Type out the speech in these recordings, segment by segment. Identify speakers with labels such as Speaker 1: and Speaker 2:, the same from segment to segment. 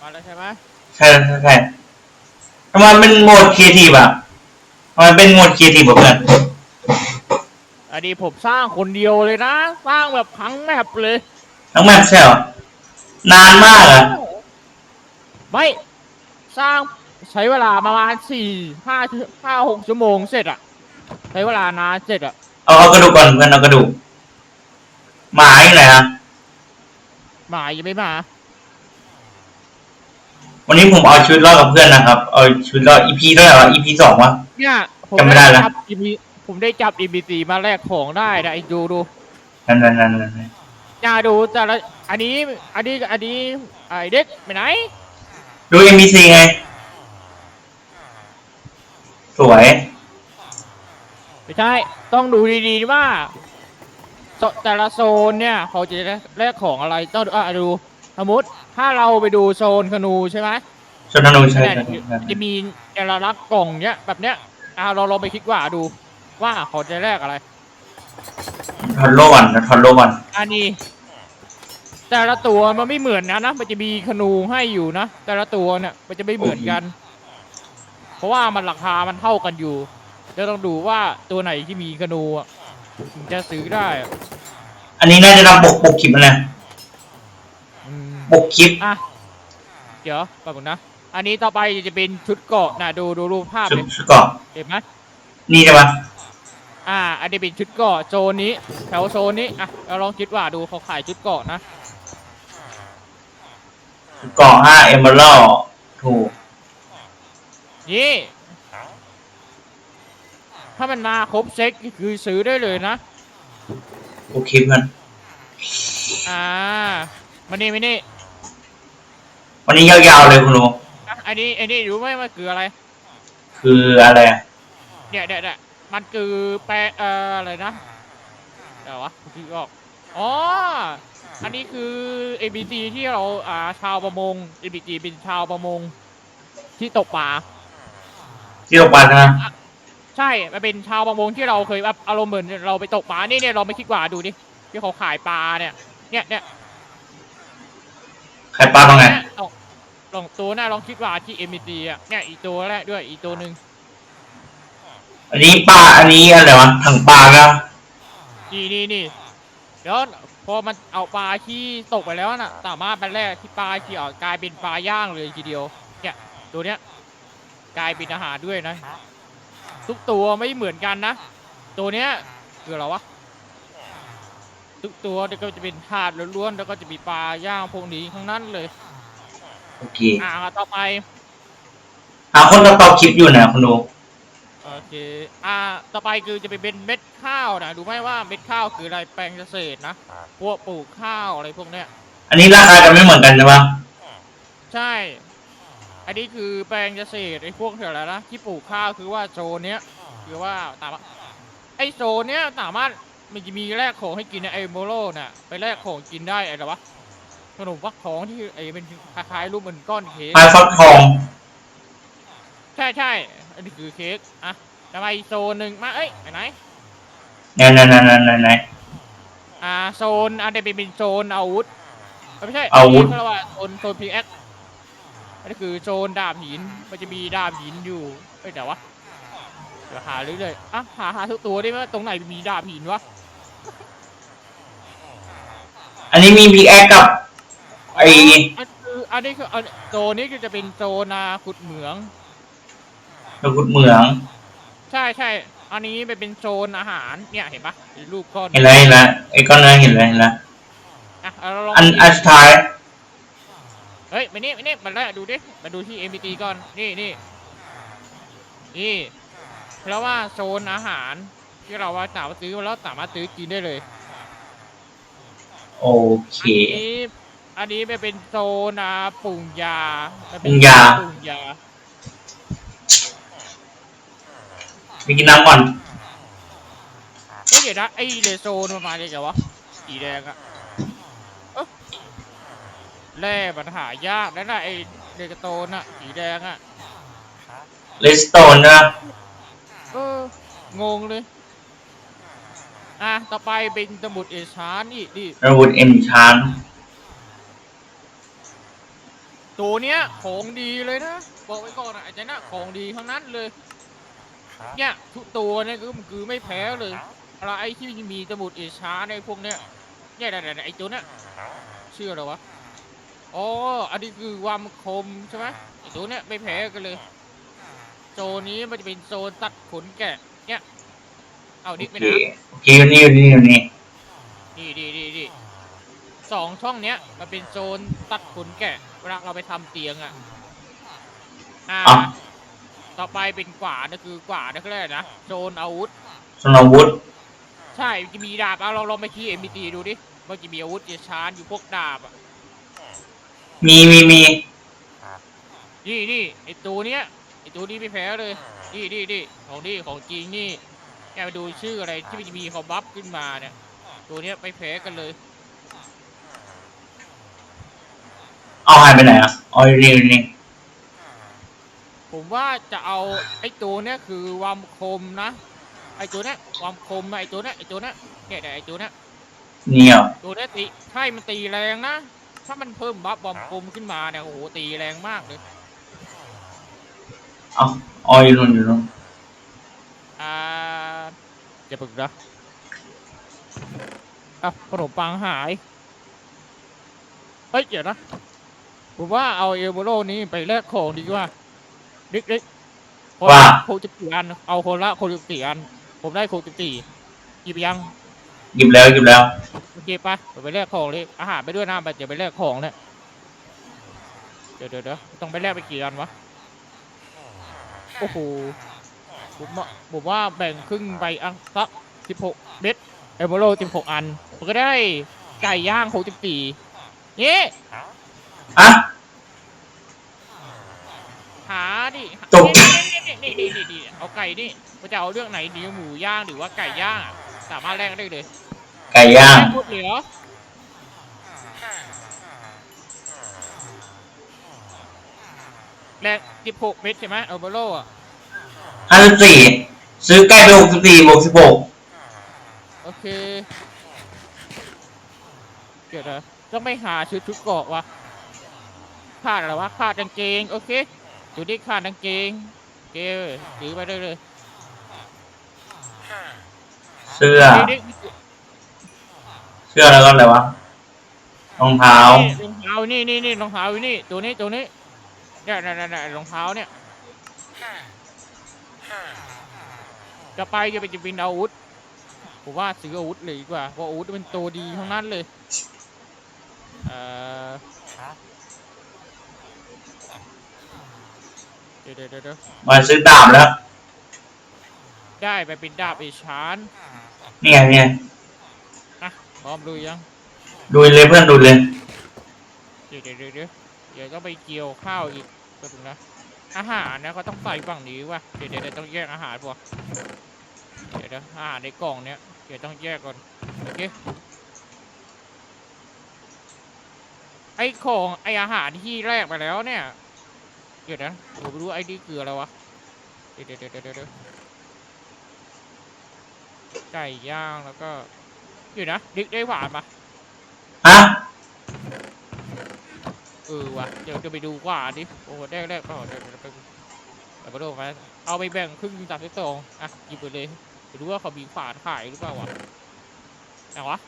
Speaker 1: มาแล้วใช่ไหม
Speaker 2: ใช่ใช่ใช่ทำไมเป็นโหมดครีเอทีฟอะทำไมเป็นโหมดครีเอทีฟอะเพื่อน
Speaker 1: อันนี้ผมสร้างคนเดียวเลยนะ สร้างแบบพังแมปเลย
Speaker 2: ทั้งแมปใช่เหรอนานมากอะ
Speaker 1: ไม่สร้างใช้เวลาประมาณสี่ห้าห้าหกชั่วโมงเสร็จอะใช้เวลานานเสร็จอะ
Speaker 2: เอาเอากระดูกก่อนเพื่อนเอากระดูกหมาอยู่ไหนฮะ
Speaker 1: หมายังไม่มา
Speaker 2: วันนี้ผมเอาชีวิตรอดกับเพื่อนนะครับ เอาชีวิตรอด EP เท่าไหร่วะ EP สองวะ
Speaker 1: เนี่ยผม
Speaker 2: จำไม่ได้ละ
Speaker 1: จับ EB ผมได้จับ EBC มาแลกของได้นะไอ้ดูดู
Speaker 2: นั่นนั่นนั่นนั่น
Speaker 1: อย่าดูแต่ละอันนี้อันนี้อันนี้ไอ้เด็กไปไหน
Speaker 2: ดู NPC ไง สวย
Speaker 1: ไม่ใช่ต้องดูดีๆว่าโซแต่ละโซนเนี่ยเขาจะแลกของอะไรต้องดูอะดูสมมติ ถ้าเราไปดูโซนคนูใช่ไหม
Speaker 2: ชนธนูใช่
Speaker 1: เนี่ย
Speaker 2: ใช่ใช่
Speaker 1: จะมีแต่ละลักษณ์กล่องเนี้ยแบบเนี้ยอะเราลองไปคิดว่าดู ว่าเขาจะแลกอะไร
Speaker 2: ทอนโลก่อนนะทอนโลก่อน
Speaker 1: อันนี้ แต่ละตัวมันไม่เหมือนนะนะมันจะมีคนูให้อยู่นะแต่ละตัวเนี่ยมันจะไม่เหมือนกัน เพราะว่ามันราคามันเท่ากันอยู่เดี๋ยวต้องดูว่าตัวไหนที่มีคนูอะถึงจะซื้อได้อะ
Speaker 2: อันนี้น่าจะทำปกปกคลิปมันนะ
Speaker 1: อืม
Speaker 2: ปกคลิป
Speaker 1: อะ เดี๋ยวแป๊บนึงนะ อันนี้ต่อไปจะเป็นชุดเกราะนะดูดูรูปภาพ
Speaker 2: ชุด
Speaker 1: เลย
Speaker 2: ชุดเกราะ
Speaker 1: เห็นไหม
Speaker 2: นี่ใช่ปะ
Speaker 1: อ่า อันนี้เป็นชุดเกราะโซนนี้ แถวโซนนี้ อะเราลองคิดว่าดูเขาขายชุดเกราะนะ
Speaker 2: ชุดเกราะห้าเอมเบอร์ถูก
Speaker 1: นี่ ถ้ามันมาครบเซ็ตก็คือซื้อได้เลยนะ
Speaker 2: ปกคลิปมัน
Speaker 1: อ่ามานี่มานี่
Speaker 2: วันนี้ยาวๆเลยคุณลุง
Speaker 1: อะอันนี้อันนี้รู้ไหมมันคืออะไร
Speaker 2: คืออะไรอะ
Speaker 1: เนี่ยเนี่ยเนี่ยมันคือแปลเอ่ออะไรนะเดี๋ยววะคิดออกอ๋อ อันนี้คือ ABC ที่เราอ่าชาวประมง ABC เป็นชาวประมง ที่ตกปลา
Speaker 2: ที่โรงพยาบาลนะ
Speaker 1: ใช่ มันเป็นชาวประมงที่เราเคยแบบอารมณ์เหมือนเราไปตกปลา นี่เนี่ยเราไม่คิดว่าดูดิที่เขาขายปลาเนี่ย เนี่ยเนี่ย
Speaker 2: ใครปลาตรงไหน
Speaker 1: เนี่ยลองลอง ตัวหน้าลองคิดว่าที่ ABC อะเนี่ยอีกตัวแรกด้วยอีกตัวหนึ่ง
Speaker 2: อันนี้ปลาอันนี้อะไรวะถังปลาก็
Speaker 1: นี่นี่นี่เดี๋ยวพอมันเอาปลาที่ตกไปแล้วน่ะ สามารถไปแรกที่ปลาที่ออกกลายเป็นปลาย่างเลยทีเดียว เนี่ยตัวเนี้ยกลายเป็นอาหารด้วยนะ ทุกตัวไม่เหมือนกันนะ ตัวเนี้ยคืออะไรวะทุกตัวเดี๋ยวก็จะเป็นถาดล้วนๆแล้วก็จะมีปลาย่างพวกนี้ทั้งนั้นเลย
Speaker 2: โอเค
Speaker 1: อ่าต่อไป
Speaker 2: หาคนตัดต่อคลิปอยู่นะคุณลุง
Speaker 1: โอเคอ่าต่อไปคือจะเป็นเม็ดข้าวนะรู้ไหมว่าเม็ดข้าวคืออะไรแปลงเกษตรนะพวกปลูกข้าวอะไรพวกเนี้ย
Speaker 2: อันนี้ราคาจะไม่เหมือนกันใช่ปะ
Speaker 1: ใช่ อันนี้คือแปลงเกษตรไอ้พวกเถอะแล้วนะที่ปลูกข้าวคือว่าโซนเนี้ยคือว่าตามไอ้โซนเนี้ยสามารถมันจะมีแลกของให้กินนะไอ้โมโลน่ะไปแลกของกินได้ไอ้หรอวะ ขนมฟักทองที่ไอ้เป็นคล้ายๆรูปเหมือนก้อนเค้ก
Speaker 2: พายฟักทอง
Speaker 1: ใช่ใช่อันนี้คือเค้กอะทำไมอีกโซนหนึ่งมาเอ้ยไปไหน
Speaker 2: ไหนไหนไหนไหนไหนไหน
Speaker 1: อ่าโซนอันนี้เป็นโซนอาวุธเอ้ยไม่ใช่
Speaker 2: อาวุธ
Speaker 1: นนี้เขาเรียกว่าโซนโซนพีแอคอันนี้คือโซนดาบหินมันจะมีดาบหินอยู่เอ้ยเดี๋ยววะเดี๋ยวหาเรื่อยๆอะหาหาทุกตัวได้ไหมว่าตรงไหนมีดาบหินวะ
Speaker 2: อันนี้มีพิกแอคกับ ไอ
Speaker 1: อันคืออันนี้คืออันโซนนี้คือจะเป็นโซนนาขุดเหมือง
Speaker 2: ตะกรุดเหมือง
Speaker 1: ใช่ใช่ อันนี้มันเป็นโซนอาหาร เนี่ยเห็นปะมีรูปก้อน
Speaker 2: เห็นแล้วเห็นแล้วไอ้ก้อนเนื้อเห็นแล้วเห็นแล้ว
Speaker 1: อะเอาเราลอง
Speaker 2: อัน
Speaker 1: ดู
Speaker 2: อันสุดท้าย
Speaker 1: เฮ้ยมานี่มานี่มาแล้วดูดิ มาดูที่ MPT ก่อน นี่นี่นี่แล้วว่าโซนอาหารที่เราว่าสามารถซื้อแล้วสามารถซื้อกินได้เลย
Speaker 2: โอเค
Speaker 1: อันนี้ อันนี้มันเป็นโซนอ่าปรุงยามันเป็น
Speaker 2: ปรุงยา
Speaker 1: ปรุงยา
Speaker 2: ไปกินน้ำก่อน
Speaker 1: เฮ้ยเดี๋ยวนะไอ้เลโซนมันมาจากไหนวะสีแดงอะเอ๊ะแร่ปัญหายากแล้วนะไอ้เลกโตนอะสีแดงอะ
Speaker 2: เลสโตนนะ
Speaker 1: เอองงเลย อะ ต่อไปเป็นสมุดเอชานนี่นี่
Speaker 2: ระวุธเอ็มชาน
Speaker 1: ตัวเนี้ยของดีเลยนะบอกไว้ก่อนนะไอ้เจ้าน่ะของดีทั้งนั้นเลย เนี่ยทุกตัวเนี่ยคือคือไม่แพ้เลยอะไรไอ้ที่มีสมุดเอชาในพวกเนี้ยเนี่ยแต่ไอ้ตัวเนี้ยชื่ออะไรวะอ๋ออันนี้คือวามคมใช่ไหมไอ้ตัวเนี้ยไม่แพ้กันเลย โซนนี้มันจะเป็นโซนตัดขนแกะ เนี่ยเอาดิก
Speaker 2: โอ
Speaker 1: ไป
Speaker 2: เค
Speaker 1: นะ
Speaker 2: โอเคอยู่นี่อยู่นี่อยู่นี่
Speaker 1: ดีดีดีดีสองช่องเนี้ยมันเป็นโซนตัดขนแกะ เวลาเราไปทำเตียงอะอ่า
Speaker 2: อะ
Speaker 1: ต่อไปเป็นกว่านะคือกว่านะเขาเรียกอะไรนะโซนอาวุธ
Speaker 2: สนอาวุธ
Speaker 1: ใช่จะมีดาบเอาเราลองไปคีย์เอ็มบีตีดูดิมันจะมีอาวุธจะชาร์จอยู่พวกดาบอะ
Speaker 2: มีมีมี
Speaker 1: นี่นี่ไอตัวเนี้ยไอตัวนี้ไม่แพ้เลยนี่นี่นี่ของนี่ของจริงนี่แกไปดูชื่ออะไรที่มันจะมีเขาบัฟขึ้นมาเนี่ยตัวเนี้ยไม่แพ้กันเลย
Speaker 2: เอาหายไปไหนอะอ๋ออยู่นี่อยู่นี่
Speaker 1: ผมว่าจะเอาไอ้ตัวเนี้ยคือวามคมนะ ไอ้ตัวเนี้ยวามคมนะไอ้ตัวเนี้ยไอ้ตัวเนี้ยเนี่ยแต่ไอ้ตัวเนี้ย
Speaker 2: นี่เหรอ
Speaker 1: ตัวเนี้ยตีใช่มันตีแรงนะ ถ้ามันเพิ่มบัฟวามคมขึ้นมาเนี่ยโอ้โหตีแรงมากเลย
Speaker 2: เอาอ๋ออยู่นู่นอยู่นู่น
Speaker 1: อ่าจะปึกนะอะขนมปังหาย เฮ้ย เดี๋ยวนะ ผมว่าเอาเอลโบโลนี้ไปแลกของดีกว่าดิ๊กดิ๊กคน
Speaker 2: ว่า
Speaker 1: ละโคจิบสี่อัน เอาคนละโคจิบสี่อัน ผมได้โคจิบสี่หยิบยัง
Speaker 2: หยิบแล้วหยิบแล้ว
Speaker 1: โอเคปะเดี๋ยวไปแลกของเลยอาหารไปด้วยนะไปเดี๋ยวไปแลกของเนี่ยเดี๋ยวเดี๋ยวเดี๋ยวต้องไปแลกไปกี่อันวะโอ้โหผมว่าผมว่าแบ่งครึ่งไปอะสักสิบหกเม็ดเอเบโรสิบหกอันผมก็ได้ไก่ย่างหกสิบสี่นี่
Speaker 2: อะ
Speaker 1: หาดิ
Speaker 2: จบ
Speaker 1: นี่นี่นี่นี่นี่เอาไก่นี่มันจะเอาเรื่องไหนดีหมูย่างหรือว่าไก่ย่างอะสามารถแลกได้เลย
Speaker 2: ไก่ย่าง
Speaker 1: แลกหมดเลยเหรอแลกสิบหกเม็ดใช่ไหมเอเบโรอะ
Speaker 2: ห้าสิบสี่ซื้อไก่ไปหกสิบสี่บวกสิบหก
Speaker 1: โอเคเดี๋ยวนะต้องไปหาชุดชุดเกาะวะ ขาดอะไรวะขาดกางเกงโอเคดูดิขาดกางเกงโอเคถือไปได้เลย
Speaker 2: เสื้อ
Speaker 1: ดิดิ
Speaker 2: เสื้อแล้วก็อะไรวะรองเท้า
Speaker 1: นี่รองเท้านี่นี่นี่รองเท้าอยู่นี่ตัวนี้ตัวนี้เนี่ยเนี่ยเนี่ยเนี่ยรองเท้าเนี่ยจะไปจะไปจะบินอาวุธผมว่าซื้ออาวุธเลยดีกว่าเพราะอาวุธเป็นตัวดีทั้งนั้นเลยเอ่อ ดี๋ยวเดี๋ยวเดี๋ยวเดี๋ยว
Speaker 2: มาซื้อดาบแล้ว
Speaker 1: ได้ไปเป็นดาบเอชาน
Speaker 2: นี่ไงนี่ไง
Speaker 1: นะพร้อมดูยัง
Speaker 2: ดูเลยเพื่อนดูเลย
Speaker 1: เดี๋ยวเดี๋ยวเดี๋ยวเดี๋ยวเดี๋ยวต้องไปเกี่ยวข้าวอีกแป๊บนึงนะอาหารนะเขาต้องใส่ฝั่งนี้ว่ะเดี๋ยวเดี๋ยวเดี๋ยวต้องแยกอาหารป่ะเดี๋ยวเดี๋ยวอาหารในกล่องเนี้ยเดี๋ยวต้องแยกก่อนโอเคไอของไออาหารที่แรกไปแล้วเนี่ย เดี๋ยวนะผมไม่รู้ไอนี่คืออะไรวะเดี๋ยวเดี๋ยวเดี๋ยวเดี๋ยวเดี๋ยวไก่ย่างแล้วก็เดี๋ยวนะดิกได้หวานปะ
Speaker 2: ฮะ
Speaker 1: เออว่ะเดี๋ยวจะไปดูกว่าดิโอ้แรกแรกก็เดี๋ยวเดี๋ยวไปเดี๋ยวไปดูมาเอาไปแบ่งครึ่งสามสิบสองอะหยิบไปเลยไปดูว่าเขามีฝานขายหรือเปล่าวะไหนวะ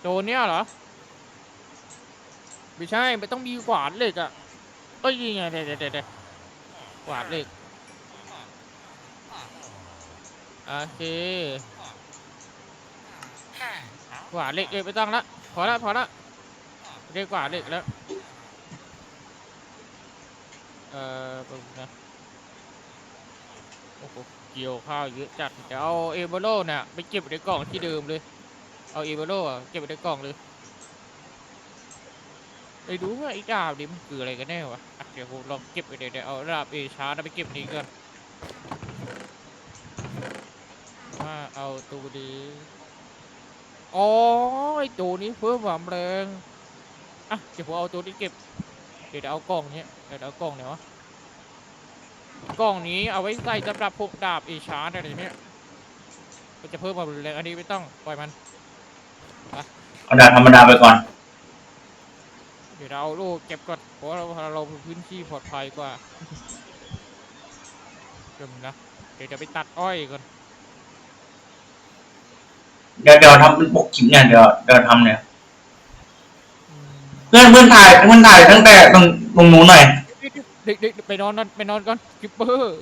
Speaker 1: โจนเนี้ยเหรอไม่ใช่ไม่ต้องมีขวานเหล็กอะเอ้ยยังไงเดี๋ยวเดี๋ยวเดี๋ยวเดี๋ยวขวานเล็กโอเคขวานเล็กเอ้ยไม่ต้องละพอละพอละได้ขวาเล็กแล้วเอ่อแป๊บนะโอ้โหเกี่ยวข้าวเยอะจัดจะเอาเอเบโรเนี่ยไปเก็บในกล่องที่เดิมเลย เอาเอเบโรอะเก็บในกล่องเลย ไปดูว่าไอ้ดาบนี่มันคืออะไรกันแน่วะอะเดี๋ยวผมลองเก็บไปเดี๋ยวเอาดาบเอชาร์ดไปเก็บนี้ก่อนว่าเอาตัวดีอ๋อไอ้ตัวนี้เพิ่มความแรงอะเดี๋ยวผมเอาตัวนี้เก็บ เดี๋ยวเอากล่องเนี้ยเดี๋ยวเอากล่องเนี่ยวะกล่องนี้เอาไว้ใส่สำหรับพวกดาบเอชาร์ดอะไรเนี้ยก็จะเพิ่มความแรงอันนี้ไม่ต้องปล่อยมัน
Speaker 2: เอาดาบธรรมดาไปก่อน
Speaker 1: เดี๋เดี๋ยวเราเอาลูกเก็บก่อนเพราะว่าเราเราพื้นที่ปลอดภัยกว่าเดี๋ยวนะเดี๋ยวจะไปตัดอ้อยก่อน
Speaker 2: เดี๋ยวเดี๋ยวทำเป็นปกคลิปเนี่ยเดี๋ยวเดี๋ยวทำเนี่ย
Speaker 1: อืม
Speaker 2: เพื่อนเพื่อนถ่ายเพื่อนถ่ายตั้งแต่ตรงตรงนู้นหน่อย
Speaker 1: เด็กเด็กไปนอนนอนไปนอนก่อนกิปเปอร์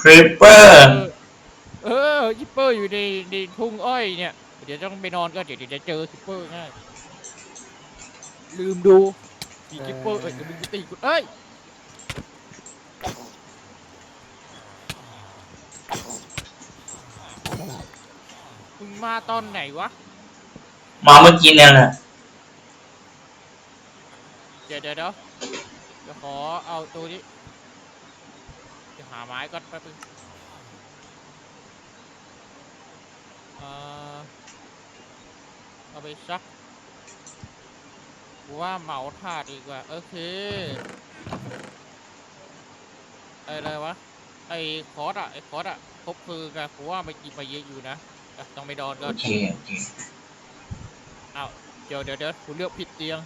Speaker 2: คริปเปอร์
Speaker 1: เออกิปเปอร์อยู่ในในทุ่งอ้อยเนี่ย เดี๋ยวต้องไปนอนก็เดี๋ยวเดี๋ยวจะเจอกิปเปอร์ง่ายลืมดูมีกิปเปอร์เอ้ยจะมึงตีกูเอ้ยมึงมาตอนไหนวะ
Speaker 2: มาเมื่อกี้เนี่ยแหละ
Speaker 1: เดี๋ยวเดี๋ยวเดี๋ยวเดี๋ยวขอเอาตัวนี้เดี๋ยวหาไม้ก่อนแป๊บนึงเอ่อเอา ไปซักกูว่าเหมาถาดดีกว่า โอเคไอ้อะไรวะ ไอ้คอร์สอะไอ้คอร์สอะครบคือกันกูว่ามันกินไปเยอะอยู่นะอะต้องไปนอนก่
Speaker 2: โอ
Speaker 1: อน
Speaker 2: เคโอเค
Speaker 1: เดี๋ยวเดี๋ยวเดี๋ยวกูเลือกผิดเตียง